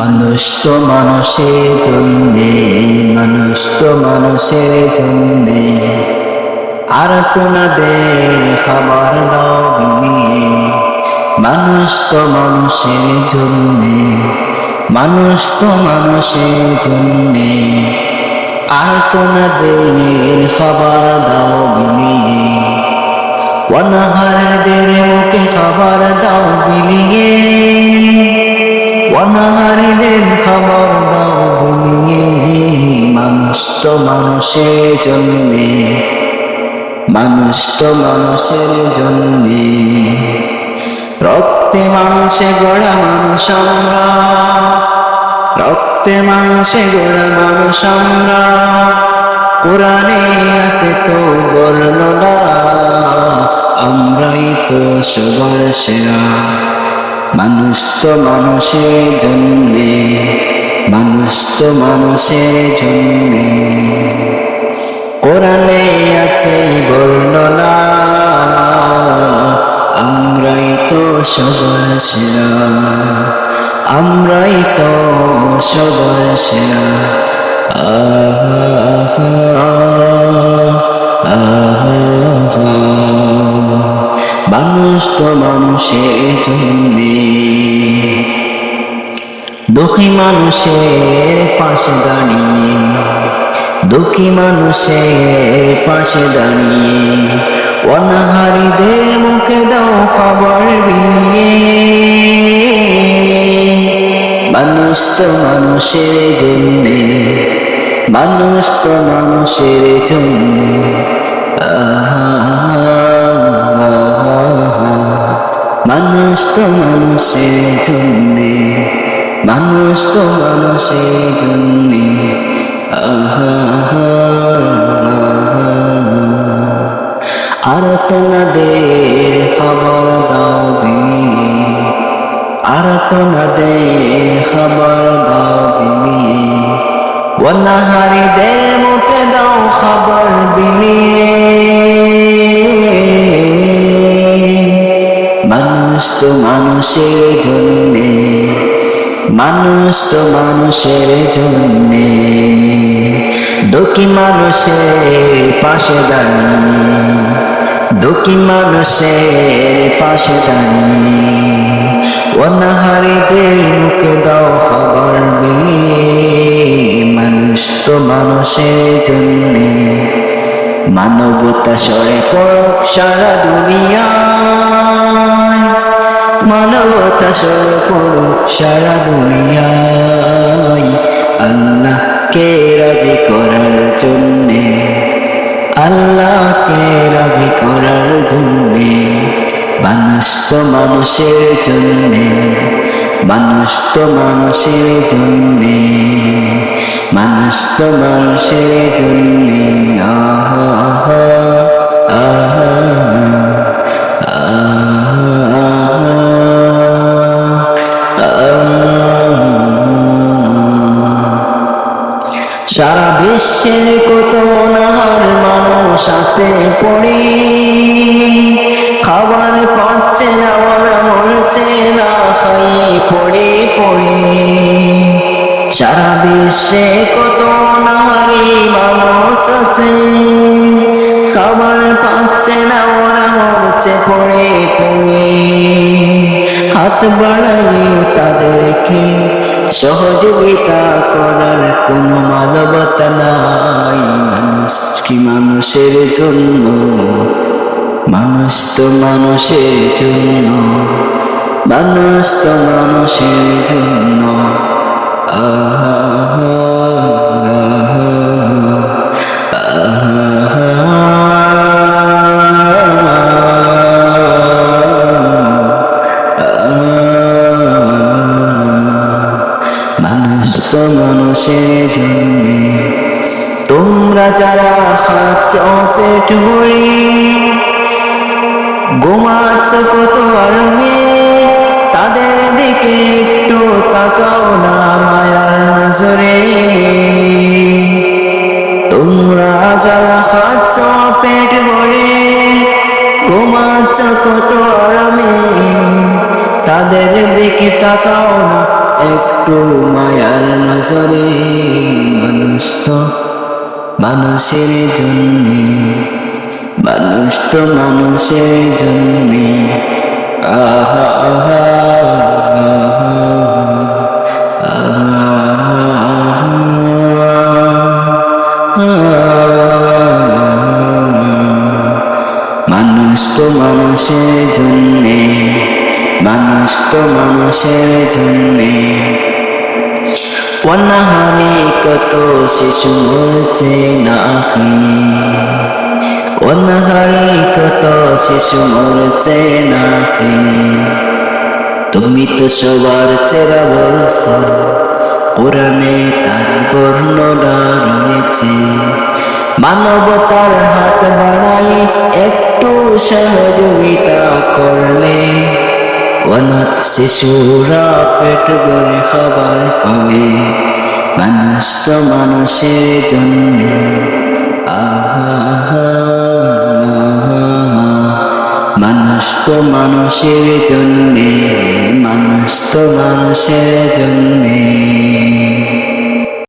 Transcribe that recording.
মানুষ তো মানুষের জন্যে মানুষ তো মানুষের জন্যে। আর তোনাদের খাবার দাও মানুষ তো মানুষের জন্যে মানুষ তো মানুষের জন্যে। আর তোনাদের খাবার দাও বিলিয়ে অনাহারদের মুখে খাবার দাও বিলিয়ে অনাহারীদের খবর দাও বলিয়ে, মানুষ তো মানুষের জন্যে, মানুষ তো মানুষের জন্যে। রক্তে মাংসে গড়া মানুষ আমরা, রক্তে মাংসে গড়া মানুষ আমরা। কোরআনে আছে তো বর্ণনা, আমরাই তো সবার সেরা। মানুষ তো মানুষের জন্যে, মানুষ তো মানুষের জন্যে। কোরআনে আছে বর্ণনা, আমরাই তো সবার সেরা আমরাই তো সবার সেরা মানুষ তো মানুষের জন্যে দুঃখী মানুষের পাশে দাঁড়িয়ে, দুঃখী মানুষের পাশে দাঁড়িয়ে, অনাহারীদের মুখে দাও খাবার বিলিয়ে। মানুষ তো মানুষের জন্যে, মানুষ তো মানুষের জন্যে। মানুষ তো মানুষের জন্যে, মানুষ তো মানুষের জন্যে। আর তোনাদের খাবার দাও বিলিয়ে আর তোনাদের খাবার দাও বিলিয়ে অনাহারীদের মানুষ তো মানুষের জন্যে, মানুষ তো মানুষের জন্যে। দুঃখী মানুষের পাশে দাঁড়িয়ে, দুঃখী মানুষের পাশে দাঁড়িয়ে অনাহারীদের মুখে দাও খাবার বিলিয়ে মানুষ তো মানুষের জন্যে, মানবতা সরে পড়ক সারা দুনিয়ায় মানবতা সরে পড়ক সারা দুনিয়ায় আল্লাহকে রাজি করার জন্যে, আল্লাহকে রাজি করার জন্যে, মানুষ তো মানুষের জন্যে, মানুষ তো মানুষের জন্যে, মানুষ তো মানুষের জন্যে। সারা বিশ্বের কত নাহার মানুষ আছে পড়ে। খাবার পাচ্ছে না, ওরা মরছে না খাই পড়ে পড়ে। সারা বিশ্বে কত অনাহারি মানুষ আছে। খাবার পাচ্ছে না, ওরা মরছে, পড়ে পড়ে। হাত বাড়াই তাদেরকে সহযোগিতা করার কোনো মানবতা নাই। মানুষ কি মানুষের জন্য? মানুষ তো মানুষের জন্য। মানুষ তো মানুষের জন্য। আহা মানুষের জন্যে। তোমরা যারা খাচ্ছ পেট ভরি ঘুমাচ্ছ কত আরামে তাদের দিকে একটু তাকাও না মায়ার নজরে। তোমরা যারা খাচ্ছ পেট ভরে ঘুমাচ্ছ কত আরামে তাদের দিকে তাকাও না, একটু মায়ার নজরে মানুষ তো মানুষের জন্যে, মানুষ তো মানুষের জন্যে। মানুষ তো মানুষের জন্যে। মানুষের জন্যে। অনাহারে কত শিশু মরছে না অনাহারে কত শিশু মরছে না তুমি তো সবার চেরা বলছ, কোরআনে তার বর্ণনা রয়েছে। মানবতার হাত বাড়াই একটু সহযোগিতা করলে অনাথ শিশুরা পেট ভরে খাবার পাবে মানুষ তো মানুষের জন্যে। আহা মানুষ তো মানুষের জন্যে মানুষ তো মানুষের জন্যে।